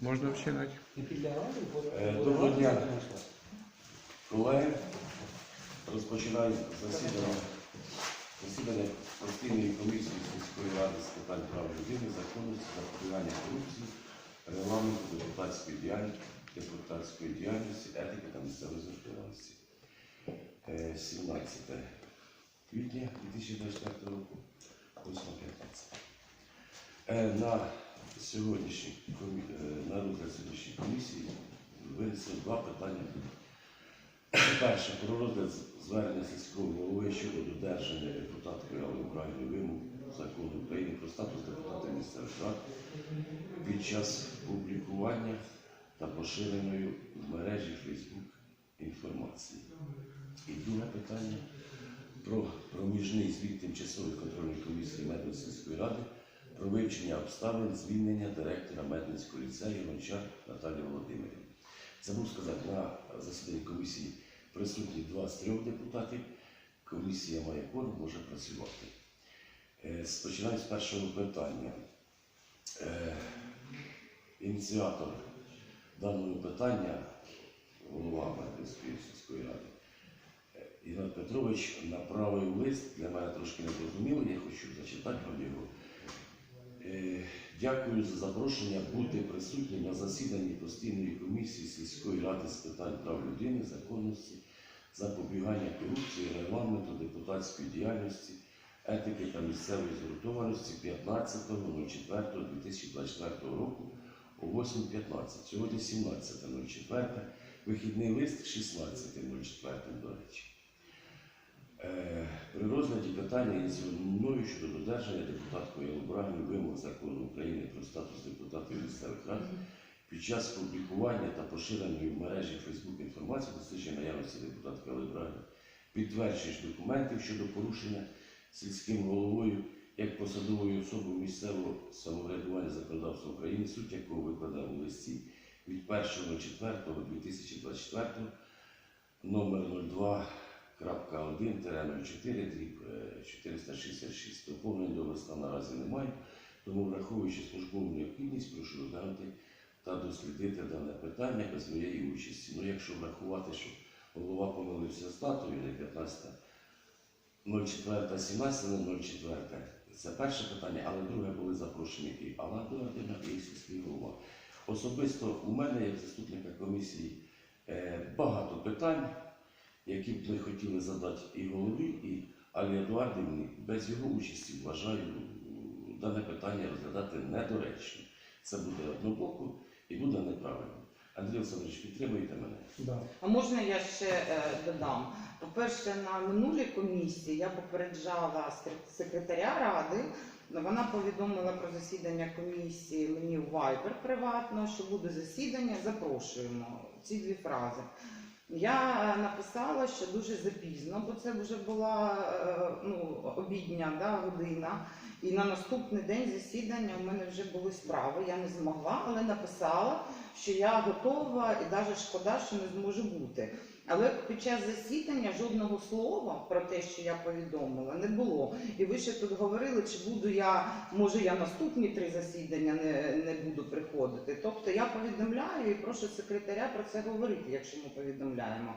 Можна вчинити. Е, Доброго дня, колеги. Розпочинаю засідання, засідання постійної комісії сільської ради з питань прав людини, законності, запобігання корупції, регламенту депутатської діяльності, депутатської діяльності, етики та місцевої. Е, 17 квітня 2024 року, 8.15. Е, На сьогоднішній е, на розгляд сьогоднішньої комісії винесли два питання. Перше, про розгляд звернення сільського голови щодо додержання депутатської правильної вимог закону України про статус депутата місцевих рад під час публікування та поширеної в мережі Facebook інформації. І друге питання про проміжний звіт тимчасової контрольної комісії Медицинської ради про вивчення обставин звільнення директора Медницького ліцею Гончар Наталії Володимирівни. Забув сказати, на засіданні комісії присутні два з трьох депутатів. Комісія має кворум, може працювати. Е, Починаємо з першого питання. Е, Ініціатор даного питання, голова Медицинської сільської ради, е, Ігор Петрович направив лист, для мене трошки незрозуміло, я хочу зачитати вам його. Е, Дякую за запрошення бути присутнім на засіданні постійної комісії сільської ради з питань прав людини, законності, запобігання корупції, регламенту депутатської діяльності, етики та місцевої згуртованості 15.04.2024 року о 8.15. Сьогодні 17.04. Вихідний лист 16.04, до речі. Е, При розгляді питання ініційовано мною щодо додержання депутатської обраної вимог закону України про статус депутатів місцевих рад під час публікування та поширеної в мережі Facebook інформації дослідження наявності депутатської обраної, підтверджуєш документів щодо порушення сільським головою як посадовою особою місцевого самоврядування законодавства України, суть якого викладає у листі від 1.04.2024 номер 02 Крапка 1 04 дріб е, 466. Доповнень до листа наразі немає, тому враховуючи службову необхідність, прошу розглянути та дослідити дане питання без моєї участі. Ну, якщо врахувати, що голова помилився з датою, не 15 04 17 04. Це перше питання, але друге були запрошені і Алла Володимирівна, і сільський голова. Особисто у мене, як заступника комісії, е, багато питань які б ми хотіли задати і голові, і Алі Едуардівні, без його участі вважаю дане питання розглядати недоречно. Це буде однобоко і буде неправильно. Андрій Олександрович, підтримуєте мене? Да. А можна я ще е, додам? По-перше, на минулій комісії я попереджала секретаря ради. Вона повідомила про засідання комісії мені в Viber приватно, що буде засідання, запрошуємо. Ці дві фрази. Я написала, що дуже запізно, бо це вже була е, ну, обідня да, година. І на наступний день засідання у мене вже були справи. Я не змогла, але написала, що я готова і навіть шкода, що не зможу бути. Але під час засідання жодного слова про те, що я повідомила, не було. І ви ще тут говорили, чи буду я, може я наступні три засідання не, не буду приходити. Тобто я повідомляю і прошу секретаря про це говорити, якщо ми повідомляємо.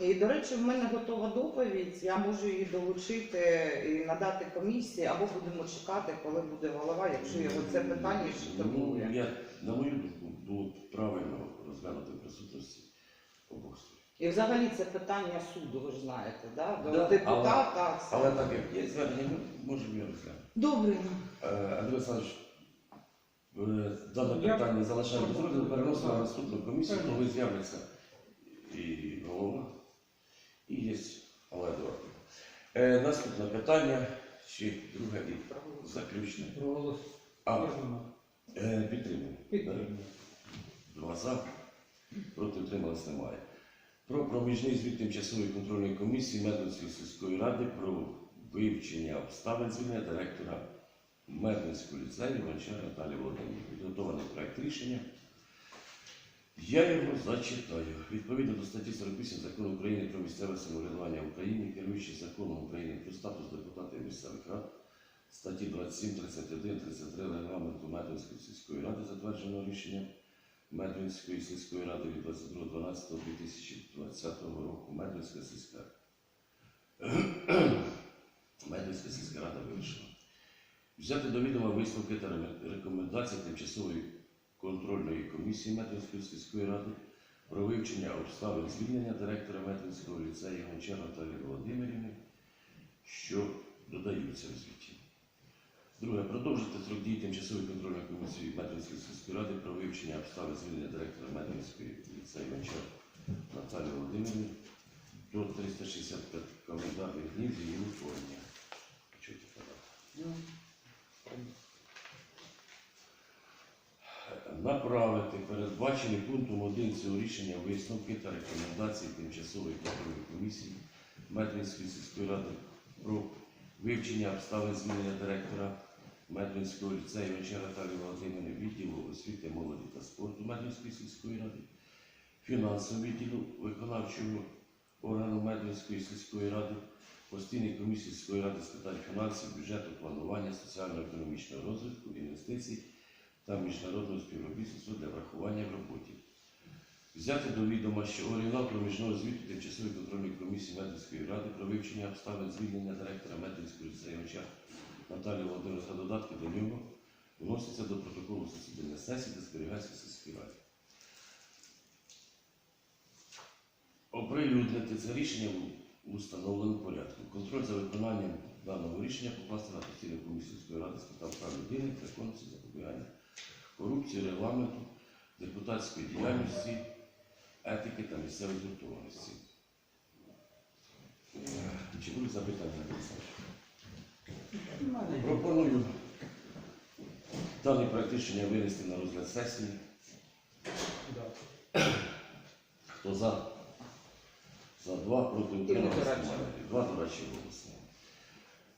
І, до речі, в мене готова доповідь, я можу її долучити і надати комісії, або будемо чекати, коли буде голова, якщо його це питання ще Ну, я, на мою думку, було правильно розглянути присутності обох. І взагалі це питання суду, ви ж знаєте, да? до Да, депутата. це- Але так як є звернення, ми можемо його розглянути. Добре. Е, Андрій Олександрович, е, дане Я- питання залишаємо без розгляду, переносимо на наступну комісію, коли з'явиться і голова, і є Олег Едуардович. Е, Наступне питання, ще друге і заключне. Проголос. А, е, підтримую. Підтримую. Два за, проти утрималось немає. Про проміжний звіт тимчасової контрольної комісії Медведської сільської ради про вивчення обставин звільнення директора Медведського ліцею Гончар Наталії Володимирівни. Підготований проект рішення. Я його зачитаю. Відповідно до статті 48 закону України про місцеве самоврядування в Україні, керуючи законом України про статус депутатів місцевих рад, статті 27, 31, 33 регламенту Медведської сільської ради затвердженого рішення Медвинської сільської ради від 22.12.2020 року. Медвинська сільська. Медвинська сільська рада вирішила. Взяти до відома висновки та рекомендації тимчасової контрольної комісії Медвинської сільської ради про вивчення обставин звільнення директора Медвинського ліцею Гончар Наталії Володимирівни, що додаються в звіті. Друге, продовжити строк дії тимчасової контрольної комісії Медвинської сільської ради про вивчення обставин звільнення директора Медвинської ліцею Гончар Наталії Володимирівни до 365 календарних днів її утворення. Чого ти казав? направити передбачені пунктом 1 цього рішення висновки та рекомендації тимчасової контрольної комісії Медвинської сільської ради про вивчення обставин звільнення директора Медвинського ліцею Вечера Наталії Володимирівни відділу освіти, молоді та спорту Медвинської сільської ради, фінансового відділу виконавчого органу Медвинської сільської ради, постійної комісії сільської ради з питань фінансів, бюджету, планування, соціально-економічного розвитку, інвестицій та міжнародного співробітництва для врахування в роботі. Взяти до відома, що оригінал проміжного звіту тимчасової контрольної комісії Медвинської ради про вивчення обставин звільнення директора Медвинського ліцею Наталії Володимирівни та додатки до нього вносяться до протоколу засідання сесії та зберігається в сільській раді. Оприлюднити це рішення в установленому порядку. Контроль за виконанням даного рішення покласти на постійну комісію сільської ради з питань прав людини, законності, запобігання корупції, регламенту, депутатської діяльності, етики та місцевої згуртованості. Чи будуть запитання? Пропоную даний проект рішення винести на розгляд сесії. Хто за? За два проти немає. Два дорачі голоси.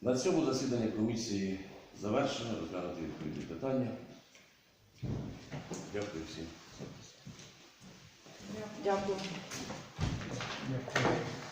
На цьому засідання комісії завершено. Розглянути відповідні питання. Дякую всім. Дякую.